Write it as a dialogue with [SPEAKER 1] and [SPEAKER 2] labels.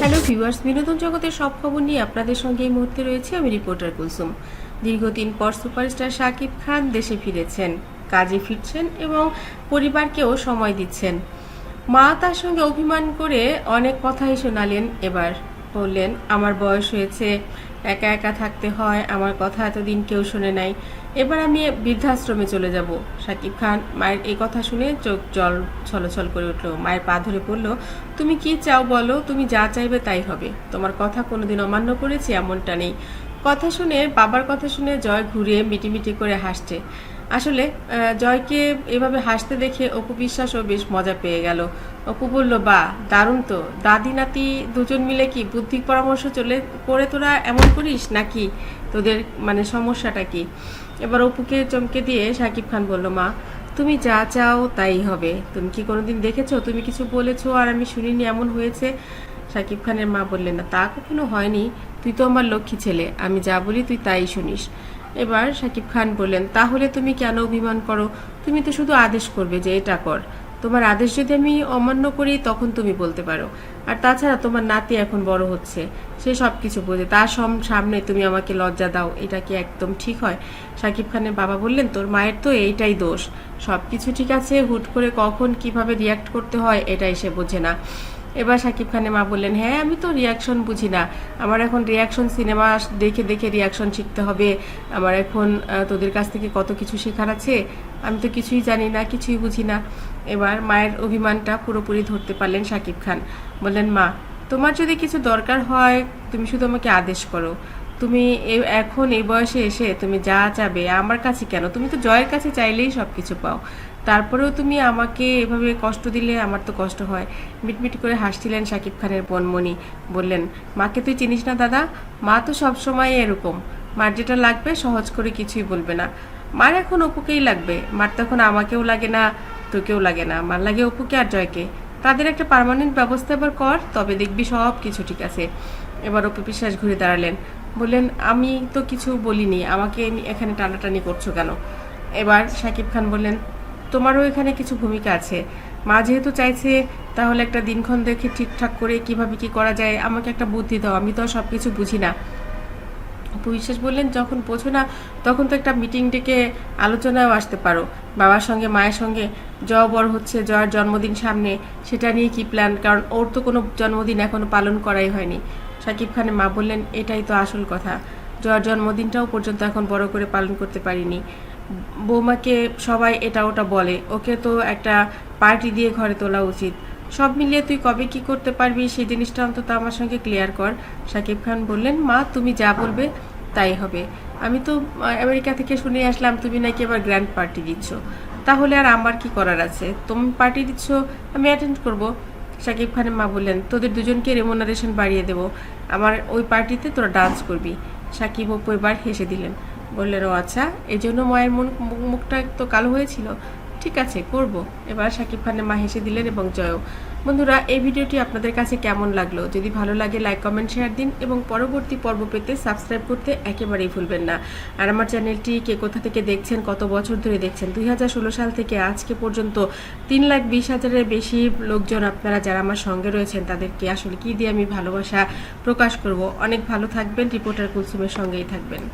[SPEAKER 1] Hello viewers, বিনোদন জগতের সব খবর নিয়ে আপনাদের সঙ্গে এই মুহূর্তে রয়েছে আমি রিপোর্টার কুলসুম। দীর্ঘদিন পর সুপারস্টার শাকিব খান দেশে ফিরেছেন, কাজে ফিরছেন এবং পরিবারকেও সময় দিচ্ছেন। মা তার সঙ্গে অভিমান করে অনেক কথাই শোনালেন এবার। বললেন, আমার বয়স হয়েছে, একা একা থাকতে হয়, আমার কথা এতদিন কেউ শুনে নাই। এবার আমি বৃদ্ধাশ্রমে চলে যাব। সাকিব খান মায়ের এই কথা শুনে চোখ জল ছলছল করে উঠল। মায়ের পা ধরে বলল, তুমি কি চাও বলো? তুমি যা চাইবে তাই হবে। তোমার কথা কোনোদিন অমান্য করেছি, এমনটা নেই। কথা শুনে, বাবার কথা শুনে জয় ঘুরে মিটিমিটি করে হাসছে। আসলে জয়কে এভাবে হাসতে দেখে অপু বিশ্বাসও বেশ মজা পেয়ে গেল। অপু বলল, বা, দারুণ তো। দাদি, নাতি দুজন মিলে কি বুদ্ধি পরামর্শ চলে, করে তোরা এমন করিস নাকি তোদের মানে সমস্যাটা কি? এবার অপুকে চমকে দিয়ে সাকিব খান বলল, মা, তুমি যা চাও তাই হবে। তুমি কি কোনোদিন দেখেছ? তুমি কিছু বলেছ আর আমি শুনিনি এমন হয়েছে? সাকিব খানের মা বললেন, না, তা কখনো হয়নি। তুই তো আমার লক্ষ্মী ছেলে। আমি যা বলি তুই তাই শুনিস। এবার সাকিব খান বললেন, তাহলে তুমি কেন অভিমান করো? তুমি তো শুধু আদেশ করবে যে এটা কর। তোমার আদেশ যদি আমি অমান্য করি, তখন তুমি বলতে পারো। আর তাছাড়া তোমার নাতি এখন বড় হচ্ছে। সে সব কিছু বোঝে তার সামনে তুমি আমাকে লজ্জা দাও। এটা কি একদম ঠিক হয়? সাকিব খানের বাবা বললেন, তোর মায়ের তো এইটাই দোষ। সব কিছু ঠিক আছে। হুট করে কখন কীভাবে রিয়াক্ট করতে হয়, এটাই সে বোঝে না। এবার শাকিব খানের মা বললেন হ্যাঁ আমি তো রিয়াকশন বুঝি না। আমার এখন রিয়াকশন সিনেমা দেখে দেখে রিয়াকশন শিখতে হবে। আমার এখন তোদের কাছ থেকে কত কিছু শেখার আছে? আমি তো কিছুই জানি না, কিছুই বুঝি না। এবার মায়ের অভিমানটা পুরোপুরি ধরতে পারলেন শাকিব খান। বললেন, মা, তোমার যদি কিছু দরকার হয়, তুমি শুধু আমাকে আদেশ করো। তুমি এখন এই বয়সে এসে তুমি যা চাবে আমার কাছে কেন? তুমি তো জয়ের কাছে চাইলেই সব কিছু পাও। তারপরেও তুমি আমাকে এভাবে কষ্ট দিলে আমার তো কষ্ট হয়। মিটমিট করে হাসছিলেন সাকিব খানের বনমণি। বললেন, মাকে তুই চিনিস না দাদা? মা তো সবসময় এরকম। মার যেটা লাগবে সহজ করে কিছুই বলবে না। মার এখন অপুকেই লাগবে। মার তখন আমাকেও লাগে না, তোকেও লাগে না। মার লাগে অপুকে আর জয়কে। তাদের একটা পার্মানেন্ট ব্যবস্থা এবার কর, তবে দেখবি সব কিছু ঠিক আছে। এবার অপু বিশ্বাস ঘুরে দাঁড়ালেন। বললেন, আমি তো কিছু বলিনি, আমাকে এখানে টানাটানি করছ কেন? এবার সাকিব খান বললেন, তোমারও এখানে কিছু ভূমিকা আছে। মা যেহেতু চাইছে, তাহলে একটা দিনক্ষণ দেখে ঠিকঠাক করে কীভাবে কি করা যায়, আমাকে একটা বুদ্ধি দাও, আমি তো সব কিছু বুঝি না। অপু বিশ্বাস বললেন, যখন বোঝো না, তখন তো একটা মিটিং ডেকে আলোচনায়ও আসতে পারো। বাবার সঙ্গে, মায়ের সঙ্গে, জয় বড় হচ্ছে, জয়ার জন্মদিন সামনে, সেটা নিয়ে কি প্ল্যান কারণ ওর তো কোনো জন্মদিন এখনও পালন করাই হয়নি। সাকিব খানের মা বললেন, এটাই তো আসল কথা। জয়ার জন্মদিনটাও পর্যন্ত এখন বড় করে পালন করতে পারিনি। বৌমাকে সবাই এটা ওটা বলে, ওকে তো একটা পার্টি দিয়ে ঘরে তোলা উচিত। সব মিলিয়ে তুই কবে কি করতে পারবি সেই জিনিসটা অন্তত আমার সঙ্গে ক্লিয়ার কর। সাকিব খান বললেন, মা, তুমি যা বলবে তাই হবে। আমি তো আমেরিকা থেকে শুনে আসলাম, তুমি নাকি এবার গ্র্যান্ড পার্টি দিচ্ছ। তাহলে আর আমার কি করার আছে? তুমি পার্টি দিচ্ছ, আমি অ্যাটেন্ড করব। সাকিব খানের মা বললেন, তোদের দুজনকে রেমুনারেশন বাড়িয়ে দেবো। আমার ওই পার্টিতে তোরা ডান্স করবি। সাকিব অপু এবার হেসে দিলেন। বললেন, ও আচ্ছা এজন্য জন্য মায়ের মন, মুখ- মুখটা তো কালো হয়েছিল। ঠিক আছে, করব। এবার সাকিব খানের মা হেসে দিলেন এবং জয়ও বন্ধুরা, এই ভিডিওটি আপনাদের কাছে কেমন লাগল? যদি ভালো লাগে লাইক কমেন্ট শেয়ার দিন এবং পরবর্তী পর্ব পেতে সাবস্ক্রাইব করতে একেবারেই ভুলবেন না। আর আমার চ্যানেলটি কে কোথা থেকে দেখছেন, কত বছর ধরে দেখছেন, দুই হাজার ষোলো সাল থেকে আজকে পর্যন্ত তিন লাখ বিশ হাজারের বেশি লোকজন আপনারা যারা আমার সঙ্গে রয়েছেন, তাদেরকে আসলে কি দিয়ে আমি ভালোবাসা প্রকাশ করব? অনেক ভালো থাকবেন, রিপোর্টার কুলসুমের সঙ্গেই থাকবেন।